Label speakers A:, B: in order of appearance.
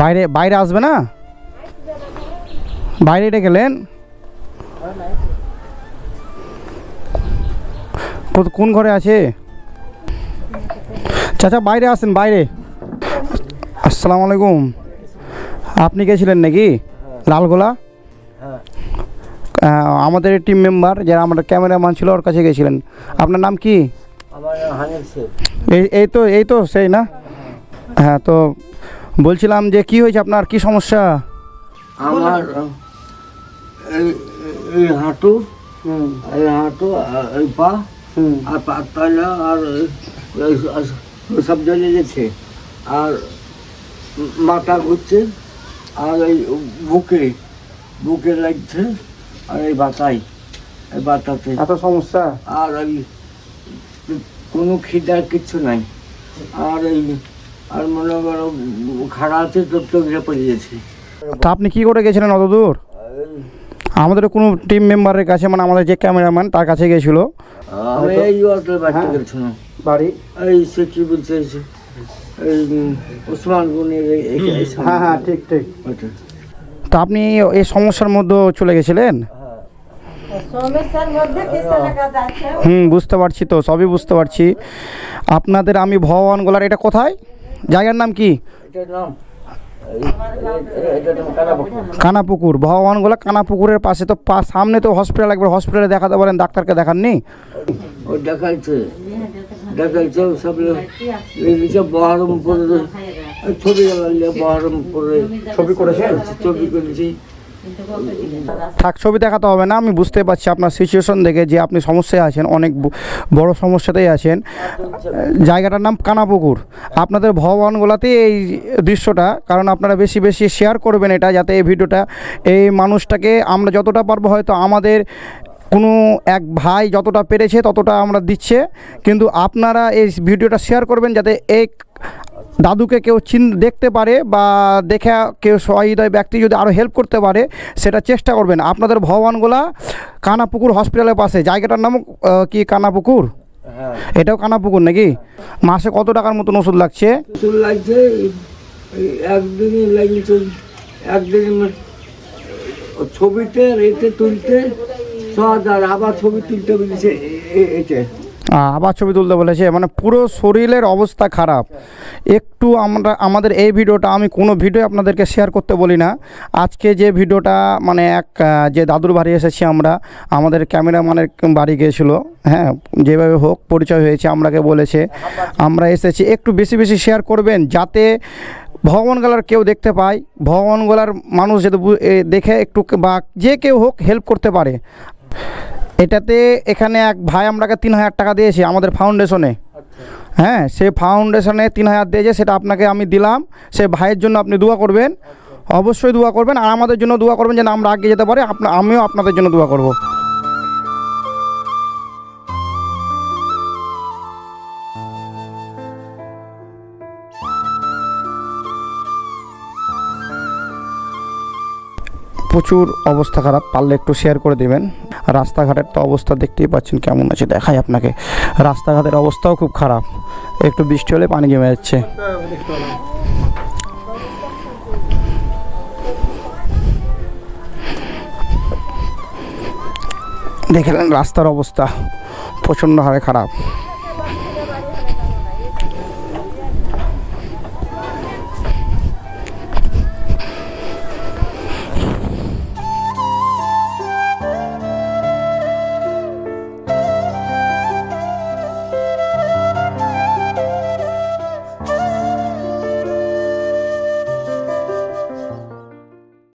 A: বাইরে বাইরে আসবে না? বাইরে রেখে গেলেন? কোন ঘরে আছে? চাচা, বাইরে আসেন, বাইরে। আসসালামু আলাইকুম। আপনি গেছিলেন নাকি? লালগোলা? আহ, আমাদের টিম মেম্বার যারা আমাদের ক্যামেরাম্যান ছিল ওর কাছে গেছিলেন আপনার নাম কি? এই তো এই তো সেই না? হ্যাঁ তো বলছিলাম যে কি হয়েছে আপনার? কি সমস্যা?
B: আমার এই হাঁটু এই হাঁটু এই পা আর পাতলা আর সব জ্বলে গেছে। আর মাথা ঘুরছে। আর এই বুকে বুকে লাগছে আর এই বাতাই এই বাতাতে।
A: এত সমস্যা?
B: আর এই কোনো খিদার কিচ্ছু নাই। আর এই আর মনে করো খাড়া আছে তো চোখে পড়ে গেছে।
A: তা আপনি কি করে গেছিলেন অত দূর? আমাদের কোনো টিম মেম্বারের কাছে মানে আমাদের যে ক্যামেরাম্যান তার কাছে গেছিল।
B: আমি এই গেছিলাম।
A: বাড়ি?
B: এই সে কি বলছে ওসমান গুনের।
A: হ্যাঁ হ্যাঁ ঠিক ঠিক।
B: ওটা।
A: তা আপনি এই সমস্যার মধ্যে চলে গেছিলেন? হুম বুঝতে পারছি তো সবই বুঝতে পারছি। আপনাদের আমি ভগবান গোলার এটা কোথায়? জায়গার নাম কি?
B: কানাপুকুর।
A: ভগবান গোলা কানাপুকুরের পাশে তো পা- সামনে তো হসপিটাল একবার হসপিটালে দেখাতে পারেন ডাক্তারকে দেখাননি?
B: ও দেখাইছে। দেখাইছে সব ছবি বহরমপুরে
A: ছবি করেছেন?
B: ছবি করেছি।
A: থাক ছবি দেখাতে হবে না আমি বুঝতে পারছি আপনার সিচুয়েশন দেখে যে আপনি সমস্যায় আছেন অনেক বড় সমস্যাতেই আছেন। জায়গাটার নাম কানাপুকুর। আপনাদের ভগবানগোলাতে এই দৃশ্যটা কারণ আপনারা বেশি বেশি শেয়ার করবেন এটা যাতে এই ভিডিওটা এই মানুষটাকে আমরা যতটা পারব হয়তো আমাদের কোনো এক ভাই যতটা পেরেছে ততটা আমরা দিচ্ছে। কিন্তু আপনারা এই ভিডিওটা শেয়ার করবেন যাতে এক দাদুকে কেউ চিন দেখতে পারে বা দেখে কেউ সহৃদয় ব্যক্তি যদি আরও হেল্প করতে পারে সেটা চেষ্টা করবেন। আপনাদের ভগবানগোলা কানাপুকুর হসপিটালের পাশে। জায়গাটার নাম কি কানাপুকুর?
B: হ্যাঁ।
A: এটাও কানাপুকুর নাকি? মাসে কত টাকার মতন ওষুধ লাগছে?
B: একদিনই একদিন ছবিতে রেতে তুলতে আবার ছবি তুলতে বলেছে
A: মানে পুরো শরীরের অবস্থা খারাপ। একটু আমরা, আমাদের এই ভিডিওটা, আমি কোনো ভিডিও আপনাদেরকে শেয়ার করতে বলি না। আজকে যে ভিডিওটা মানে এক যে দাদুর বাড়ি এসেছি আমরা, আমাদের ক্যামেরাম্যানের বাড়ি গিয়েছিল হ্যাঁ যেভাবে হোক পরিচয় হয়েছে, আমরাকে বলেছে। আমরা এসেছি, একটু বেশি বেশি শেয়ার করবেন, যাতে ভগবানগোলার কেউ দেখতে পায় ভগবানগোলার মানুষ বু- দেখে একটু বা যে কেউ হোক হেল্প করতে পারে। এটাতে এখানে এক ভাই আমরাকে তিন হাজার টাকা দিয়েছি আমাদের ফাউন্ডেশনে হ্যাঁ সে ফাউন্ডেশনে তিন হাজার দিয়েছে সেটা আপনাকে আমি দিলাম। সে ভাইয়ের জন্য আপনি দোয়া করবেন। অবশ্যই দোয়া করবেন আর আমাদের জন্য দোয়া করবেন যেন আমরা আগে যেতে পারি। আপনা আমিও আপনাদের জন্য দোয়া করব। প্রচুর অবস্থা খারাপ পারলে একটু শেয়ার করে দেবেন। রাস্তাঘাটের তো অবস্থা দেখতেই পাচ্ছেন কেমন আছে, দেখাই আপনাকে। রাস্তাঘাটের অবস্থাও খুব খারাপ। একটু বৃষ্টি হলে পানি জমে যাচ্ছে। দেখলেন রাস্তার অবস্থা প্রচণ্ড হারে খারাপ।